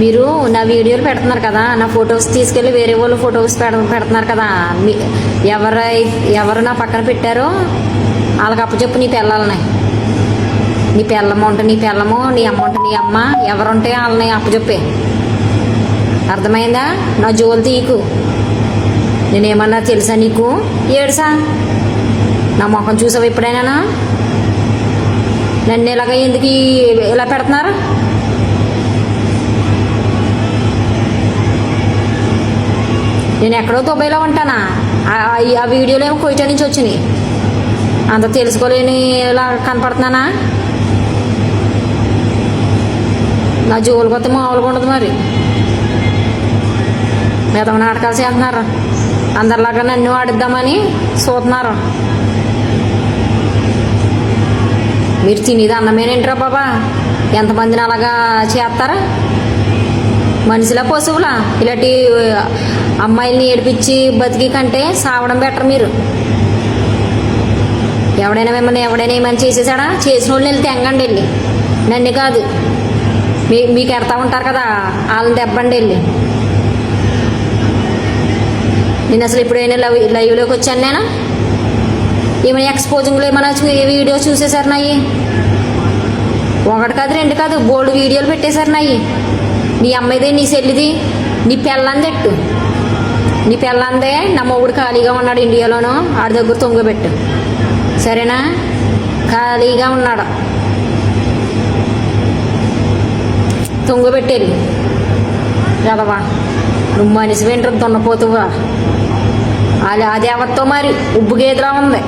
మీరు నా వీడియోలు పెడుతున్నారు కదా నా ఫొటోస్ తీసుకెళ్ళి వేరే వాళ్ళు ఫొటోస్ పెడ పెడుతున్నారు కదా మీ ఎవరై ఎవరు నా పక్కన పెట్టారో వాళ్ళకి అప్పచెప్పు నీ పిల్లల్ని. నీ పిల్లము ఉంటే నీ పిల్లము నీ అమ్మ ఉంటే నీ అమ్మ ఎవరుంటే వాళ్ళని అప్పచెప్పే. అర్థమైందా? నా జోలు తీయకు నేనేమన్నా తెలుసా నీకు? ఏడుసా? నా మొఖం చూసావు ఎప్పుడైనా నన్ను ఇలాగ ఎందుకు ఇలా పెడుతున్నారు? నేను ఎక్కడో దుబాయ్లో ఉంటానా? ఆ- ఆ- వీడియోలు ఏమో కొయిటా నుంచి వచ్చినాయి. అంత తెలుసుకోలేని ఇలా కనపడుతున్నానా? నా జోలు కొత్త మామూలుగా ఉండదు మరి. మిగతా నాటకాలు చేస్తున్నారు? అందరిలాగా నన్ను ఆడిద్దామని చూస్తున్నారు? మీరు తినేది అన్నమేనేంట్రా బాబా? ఎంతమందిని అలాగా చేస్తారా? మనిషిలా పశువులా. ఇలాంటి అమ్మాయిల్ని ఏడిపించి బతికి కంటే సావడం బెటర్ మీరు. ఎవడైనా మిమ్మల్ని ఎవడైనా ఏమైనా చేసేసాడా? చేసిన వాళ్ళని వెళ్ళి తెంగండి వెళ్ళి. నన్ను కాదు. మీ మీకు ఎడతా ఉంటారు కదా వాళ్ళని దెబ్బండి వెళ్ళి. నేను అసలు ఎప్పుడైనా లైవ్ లైవ్లోకి వచ్చాను నేను? ఏమైనా ఎక్స్పోజింగ్లో ఏమైనా చూ- వీడియో చూసేసారు నాయి? ఒకటి కాదు రెండు కాదు బోల్డ్ వీడియోలు పెట్టేశారు నాయి. నీ అమ్మాయిది నీ చెల్లిది నీ పెళ్ళందెట్టు నీ పెళ్ళందే నా మొగుడు ఖాళీగా ఉన్నాడు ఇండియాలోను ఆడి దగ్గర తొంగబెట్టు. సరేనా? ఖాళీగా ఉన్నాడు. తొంగబెట్టేది. కదవా నువ్వు మనిషి వెంట్రు దున్నపోతువా? అది అది ఎవరితో మరి ఉబ్బు గేదెలా ఉంది?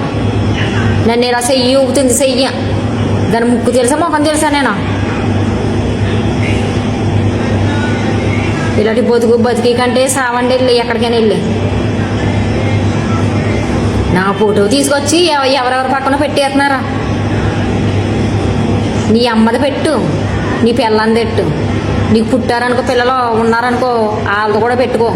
నన్ను ఇలా చెయ్యి ఉబ్బుతుంది చెయ్య. దాని ముక్కు తెలుసా మొఖం తెలుసా నేను? ఇలాంటి బతుకు బతికి కంటే సావండి వెళ్ళి ఎక్కడికైనా వెళ్ళి. నా ఫోటో తీసుకొచ్చి ఎవరెవరి పక్కన పెట్టేస్తున్నారా? నీ అమ్మది పెట్టు నీ పిల్లంది పెట్టు. నీకు పుట్టారనుకో పిల్లలు ఉన్నారనుకో వాళ్ళది కూడా పెట్టుకో.